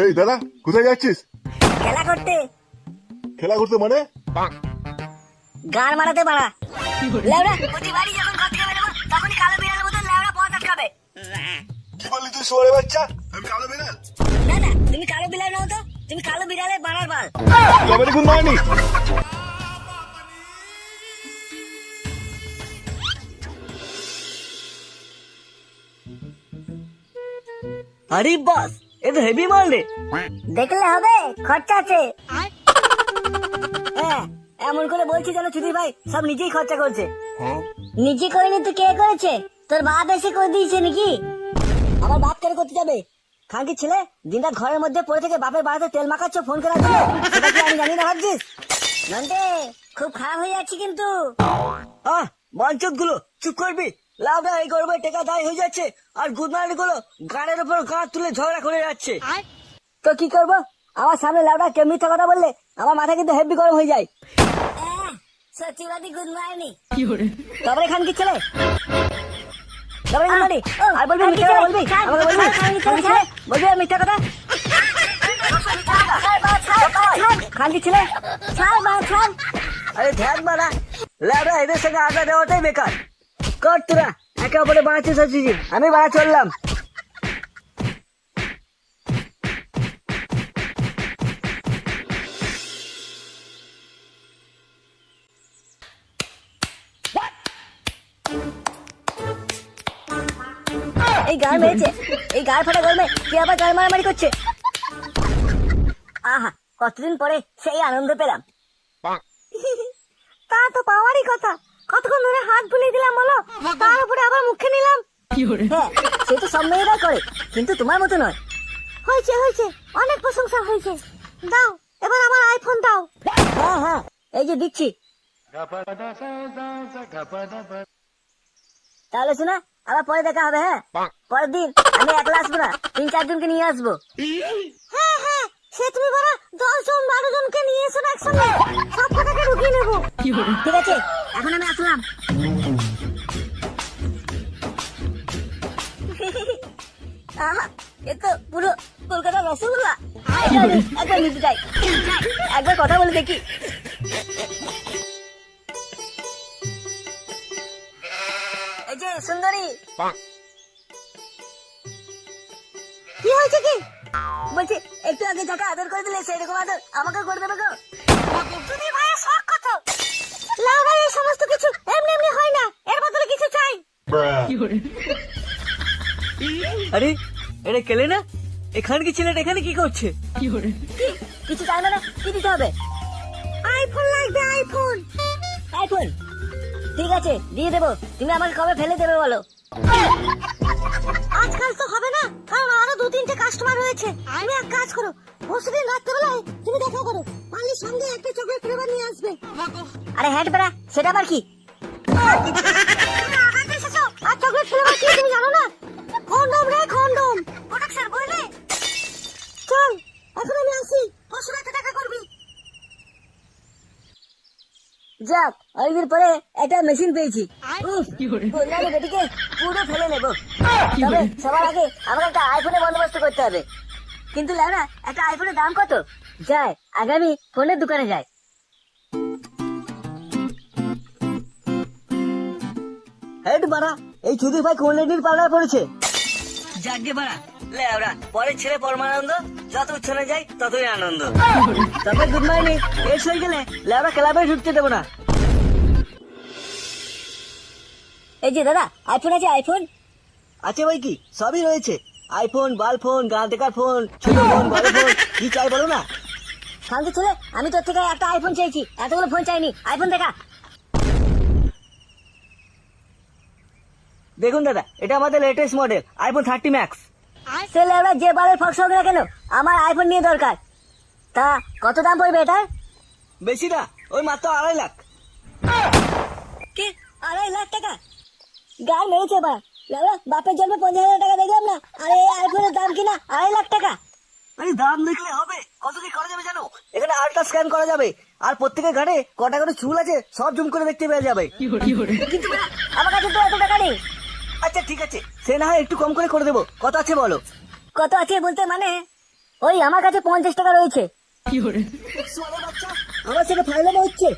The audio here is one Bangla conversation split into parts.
এই দাদা কোথায় যাচ্ছিস? খেলা করতে। খেলা করতে মানে? গান মারাতে মারা লেওড়া প্রতিবারই যখন ঘর থেকে বেরোবো তখনই কালো বিড়ালের মতন লেওড়া পথ আটকাবে। কি বললি তুই সোয়ারে বাচ্চা? আমি কালো বেড়াল। না না তুমি কালো বিড়াল নও তো তুমি কালো বিড়ালের বানার বাল। কবাডি কোন মারানি আরে বস এ তো হেভি মাল রে। দেখলে হবে খরচা আছে। হ্যাঁ এমন করে বলছি যেন চুদির ভাই সব নিজেই খরচা করছে। নিজে করেনি তো কে করেছে? তোর বাপ এসে করে দিয়েছে নাকি? আমার বাপ কেন করতে যাবে? খানকি ছেলে দিনরাত ঘরের মধ্যে পড়ে থেকে বাপের বাড়িতে তেল মাখাচ্ছ ফোন করার জন্য সেটা কি আমি জানি না ভাবছিস? নন্টে খুব খারাপ হয়ে যাচ্ছে কিন্তু। আহ বঞ্চকগুলো চুপ করবি? লাভটা এই গরমে টেকা দায় হয়ে যাচ্ছে আর গুদমানি গুলো গানের উপর গাঁ তুলে ঝগড়া করে যাচ্ছে। তো কি করব? আমার সামনে লাউডা মিথ্যা কথা বললে আমার মাথা কিন্তু হেভি গরম হয়ে যায়। সত্যিবাদী গুড মর্নিং তারপরে খান কি ছেলে? তারপরে গুড মর্নিং আর বলবি মিথ্যা কথা বলবি? আমাকে বলবি? বলবি মিথ্যা কথা? খান কি ছেলে? আরে ধ্যান মারা। লাউডা এদের সঙ্গে আড্ডা দেওয়াটাই বেকার। কর তোরা একে অপরে হচ্ছিস আমি বাড়া চললাম। এই গান মেরেছে। এই গান ফাটা গরমে কি আবার গান মারামারি করছে? আহা কতদিন পরে সেই আনন্দ পেলাম। তা তো পাওয়ারই কথা। কতক্ষণ ধরে হাত বুলিয়ে দিলাম বলো? তার উপরে আবার মুখে নিলাম। হ্যাঁ সে তো সব মেয়েরা করে কিন্তু তোমার মতো নয়। হয়েছে হয়েছে। অনেক প্রশংসা হয়েছে। দাও এবার আমার আইফোন দাও। হ্যাঁ হ্যাঁ এই যে দিচ্ছি। তাহলে শোনা আবার পরে দেখা হবে হ্যাঁ? পরের দিন আমি একলা আসব না তিন চারজনকে নিয়ে আসব। হ্যাঁ হ্যাঁ সে তুমি বলো দশ জন বারো জনকে নিয়ে এসো না একসঙ্গে। সব কটাকে ঢুকিয়ে নেব। ঠিক আছে এখন আমি আসলাম। পুরো কলকাতা রসগোল্লা। একবার নিতে একবার কথা বলে দেখি। এই যে, সুন্দরী। কি হয়েছে কি? বলছি, একটু আগে যাকে আদর করে দিলে সেরকম আদর আমাকে করে দেবে গো তুমি ভাইয়া শখ কত লাউডা এই সমস্ত কিছু এমনি এমনি হয় না এর বদলে কিছু চাই আরে এটা কেলে না? এখানে কি ছেলেটা এখানে কি করছে? কি কিছু চাই মানে কি দিতে হবে? আইফোন লাগবে আইফোন আইফোন ঠিক আছে দিয়ে দেবো। তুমি আমাকে কবে ফেলে দেবে বলো? আজকাল তো হবে না কারণ আরও দু তিনটে কাস্টমার রয়েছে। তুমি এক কাজ করো পরশুদিন রাত্রেবেলায় তুমি দেখা করো পালির সঙ্গে একটা চকলেট ফ্লেভার নিয়ে আসবে। আরে হ্যাট বেড়া সেটা আবার কি? আর চকলেট ফ্লেভার কি তুমি জানো না? কন্ডম রে কন্ডম প্রোটেকশন বুঝলে চল এখন আমি আসি। পরশু রাতে দেখা করবি। যাক অনেকদিন পরে একটা মেশিন পেয়েছি। বললাম পুরো ফেলে নেব। তবে সবার আগে আমাকে একটা আইফোনের বন্দোবস্ত করতে হবে। কিন্তু লাউরা একটা আইফোনের দাম কত? যায় আগামী ফোনের দোকানে যায় হেড বাড়া এই চুদির ভাই কোন লেডির পাল্লায় পড়েছে? যাকে বাড়া। লে আমরা পরের ছেলে পরমানন্দ যত উচ্ছনে যাই ততই আনন্দ। তবে গুড মর্নিং এস হয়ে গেলে লেবরা ক্লাবে ঢুকতে দেবো না। এই যে দাদা আইফোন আছে আইফোন আছে ভাই কি? সবই রয়েছে। আইফোন বাল ফোন গান দেখার ফোন ছোট ফোন বড় ফোন কি চাই বলো না? শান্তি ছেলে আমি তোর থেকে একটা আইফোন চাইছি এতগুলো ফোন চাইনি। আইফোন দেখা দেখুন দাদা এটা আমাদের latest model iPhone thirty max ছেলে আমরা যে বালের ফক্স হোক না কেন? আমার আইফোন নিয়ে দরকার। তা কত দাম পড়বে এটার? বেশি না ওই মাত্র আড়াই লাখ। কি? আড়াই লাখ টাকা? গাল মেরেছে বা বাপের জন্মে পঞ্চাশ হাজার টাকা দেখলাম না আর এই আইফোনের দাম কিনা আড়াই লাখ টাকা? আরে দাম দেখলে হবে। কত কি করা যাবে জানো? এখানে আল্ট্রা স্ক্যান করা যাবে। আর প্রত্যেকের ঘাড়ে কটা করে চুল আছে সব জুম করে দেখতে পেয়ে যাবে। কিন্তু আমার কাছে তো এত আচ্ছা ঠিক আছে। সে না হয় একটু কম করে করে দেবো। কত আছে বলো। কত আছে বলতে মানে ওই আমার কাছে পঞ্চাশ টাকা রয়েছে। আমার সাথে ফাইলামে হচ্ছে।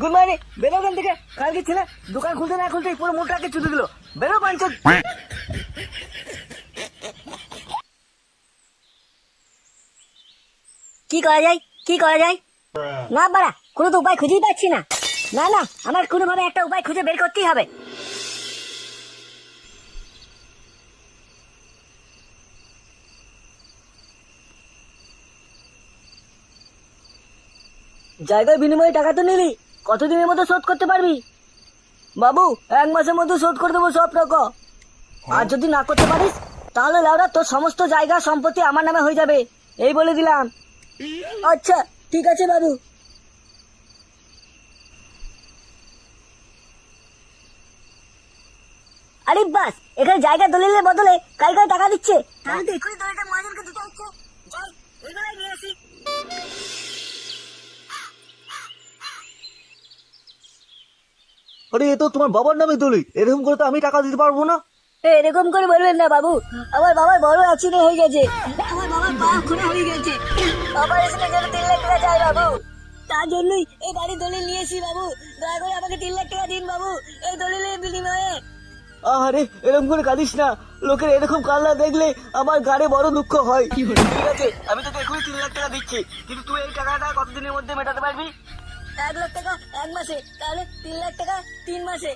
Good morning. বেরো ওখান থেকে। কালকে ছেলে দোকান খুলতে না খুলতে পুরো মোটাকে চুদে দিল। বেরো পাঞ্চত কি করা যায়? কি করা যায়? না বাড়া কোনো তো উপায় খুঁজেই পাচ্ছি না। না না আমার কোনোভাবে একটা উপায় খুঁজে বের করতেই হবে। জায়গার বিনিময়ে টাকা তো নিলি কতদিনের মতো শোধ করতে পারবি? বাবু এক মাসের মধ্যে শোধ করে দেবো সব টাকা আর যদি না করতে পারিস তাহলে লাউরা তোর সমস্ত জায়গা সম্পত্তি আমার নামে হয়ে যাবে। এই বলে দিলাম। আচ্ছা ঠিক আছে বাবু। আরে বাস এখানে জায়গা দলিলের বদলে কালকে টাকা দিচ্ছে? তাহলে তো এক্ষুনি দলিলটা মহাজনকে দিতে হচ্ছে। যাই এগুলাই নিয়ে আসি। আরে এ তো তোমার বাবার নামে দলিল। এরকম করে তো আমি টাকা দিতে পারব না। এরকম করে বলবেন না বাবু। আমার বাবার বড় অ্যাক্সিডেন্ট হয়ে গেছে। আমার বাবার পা খুলে হয়ে গেছে। অপারেশনের জন্য তিন লাখ টাকা চাই বাবু। তার জন্যই এই বাড়ি দলিল নিয়েছি বাবু। দয়া করে আমাকে তিন লাখ টাকা দিন বাবু এই দলিলের বিনিময়ে। আরে এরকম করে কাঁদিস না। লোকের এরকম কান্না দেখলে আমার গাড়ে বড় দুঃখ হয়। ঠিক আছে আমি তোকে এখনই তিন লাখ টাকা দিচ্ছি। কিন্তু তুই এই টাকাটা কতদিনের মধ্যে মেটাতে পারবি? এক লাখ টাকা এক মাসে তাহলে তিন লাখ টাকা তিন মাসে।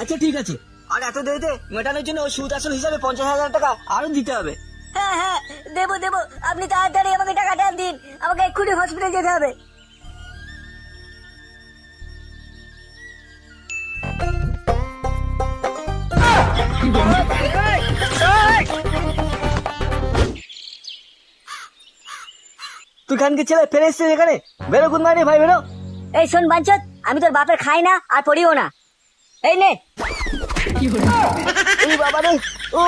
আচ্ছা ঠিক আছে। আর এত দেরিতে মেটানোর জন্য সুদ আসল হিসাবে পঞ্চাশ হাজার টাকা আরও দিতে হবে। হ্যাঁ হ্যাঁ দেবো দেবো। আপনি তাড়াতাড়ি আমাকে টাকাটা দিন। আমাকে এক্ষুনি হসপিটালে যেতে হবে। তুই খানকে ছেলে ফেলে এসছিস এখানে? বেরো মর্নিং ভাই বেরো। এই শোন বাঞ্চত আমি তোর বাপের খাই না আর পড়িও না। এই নে। বাবা রে ও।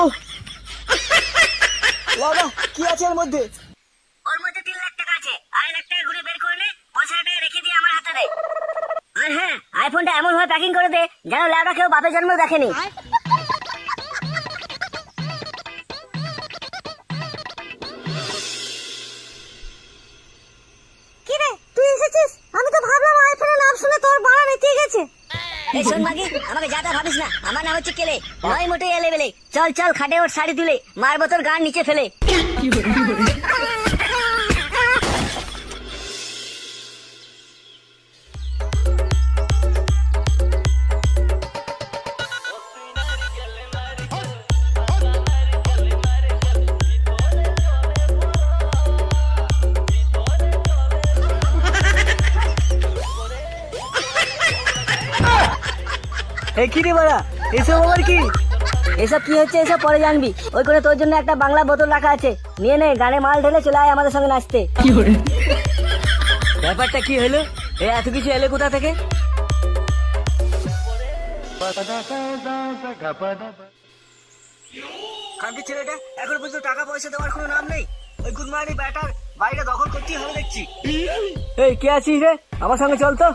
বাবা কি আছে এর মধ্যে? ওর মধ্যে তিন লাখ টাকা আছে। আড়াই লাখ টাকা ঘুরে বের করে নে পয়সা টাকা রেখে দিয়ে আমার হাতে দে। আর হ্যাঁ আইফোনটা এমন ভাবে প্যাকিং করে দে যেন ল্যাবটা কেউ বাপের জন্ম দেখেনি। হচ্ছে কেলে? নয় মোটে এলে বেলে। চল চল, খাটে ওর শাড়ি তুলে। মারবো তোর গান নিচে ফেলে। কি রে বাড়া? এসব আবার কি? এসব কি হচ্ছে? এসব পরে জানবি। ওই করে তোর জন্য একটা বাংলা বোতল রাখা আছে। নিয়ে নে গানে মাল ঢেলে চলে আয় আমাদের সঙ্গে নাচতে। ব্যাপারটা কি হলো? এ এত কিছু এলে কোথা থেকে? কালকে ছেলেটা এখন পর্যন্ত টাকা পয়সা দেওয়ার কোনো নাম নেই। ওই গুদমানি ব্যাটার বাড়িটা দখল করতেই হবে দেখছি। এই কে আছিস রে? আমার সঙ্গে চল তো।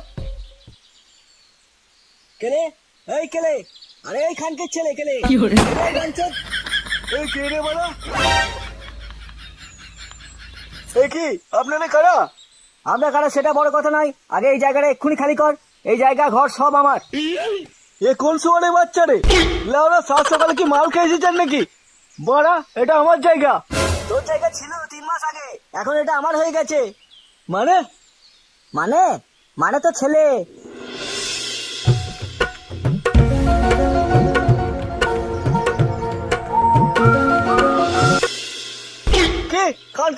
কেলে? এই কেলে? আরে ছেলে কেলে এই কে রে বলো এই কি আপনারা কারা? আমরা কারা সেটা বড় কথা নয়। আগে এই জায়গাটা এক্ষুনি খালি কর। এই জায়গা ঘর সব আমার। এ কোন সুয়ারে বাচ্চা রে? লাউরা সাত সকালে কি মাল খেয়ে এসেছেন নাকি? বড়া এটা আমার জায়গা। তোর জায়গা ছিল তিন মাস আগে। এখন এটা আমার হয়ে গেছে। মানে? মানে? মানে তো ছেলে।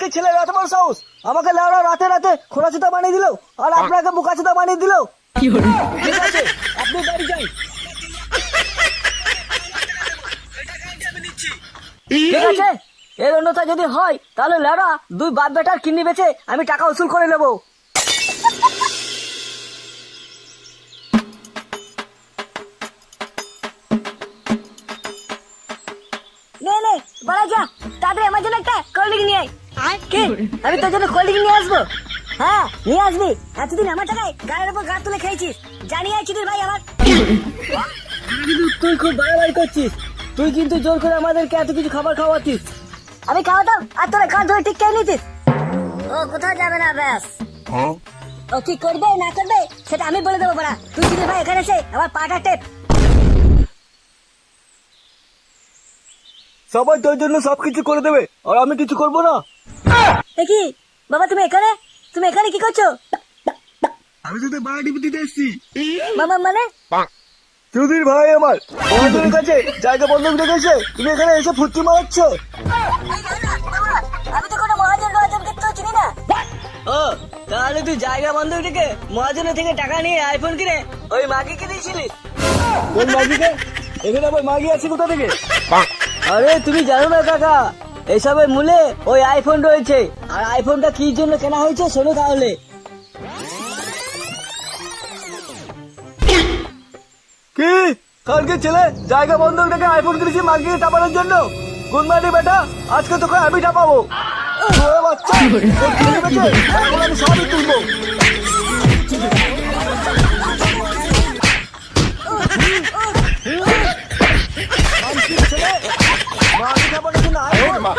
কালকে ছেলে এত বড় সাহস? আমাকে লাউরা রাতে রাতে খোলা চুতা বানিয়ে দিল আর আপনাকে বোকা চুতা বানিয়ে দিল। ঠিক আছে আপনি বাড়ি যাই ঠিক আছে এর অন্যতা যদি হয় তাহলে দুই বাপ বেটার কিডনি বেচে আমি টাকা উসুল করে নেব। নে নে বলা যা তাড়াতাড়ি আমার জন্য একটা কোল্ড ড্রিঙ্ক নিয়ে আয়। কি? আমি তোর জন্য কোল্ড ড্রিঙ্ক নিয়ে আসব। হ্যাঁ নিয়ে আসবি। এতদিন আমার টাকায় গায়ের উপর গা তুলে খেয়েছিস। তুই ভাই আমার তুই খুব বাড়াবাড়ি করছিস। তুই কিন্তু জোর করে আমাদেরকে এত কিছু খাবার খাওয়াতিস। আমি খাওয়াতাম আর তোরা কান ধরে ঠিক খেয়ে নিতিস। ও কোথাও যাবে না ব্যাস। ও কি করবে না করবে সেটা আমি বলে দেবো বড়া। তুই চুদির ভাই এখানে এসে আমার পাটা টেপ। সবাই তোর জন্য সবকিছু করে দেবে আর আমি কিছু করব না। কি? বাবা তুমি এখানে? তুমি এখানে কি করছ? আমি তোদের বাড়া টিপে দিতে এসছি। মামা মানে? চৌধুরী ভাই আমার। মহাজনের কাছে জায়গা বন্ধক রেখেছে তুমি এখানে এসে ফুর্তি মারাচ্ছ? আমি তো কোনো মহাজন মহাজনকে তো চিনি না। ও তাহলে তুই জায়গা বন্ধক থেকে মহাজনের থেকে টাকা নিয়ে আইফোন কিনে ওই মাগিকে দিয়েছিলিস কোন মাগিকে? এখানে আবার মাগি আছে কোথা থেকে? আরে তুমি জানো না কাকা। এসবের মূলে ওই আইফোন রয়েছে। আর আইফোনটা কি জন্য কেনা হয়েছে, শোনো তাহলে। কি? কালকে ছেলে জায়গা বন্ধক রেখে আইফোন কিনেছি মাগিয়ে টাপানোর জন্য? কোন মাটি বেটা, আজকে তোকে আমি টাপাবো বাচ্চা আমি সবই তুলবো। 妈，今天不是去哪？哎呦我的妈！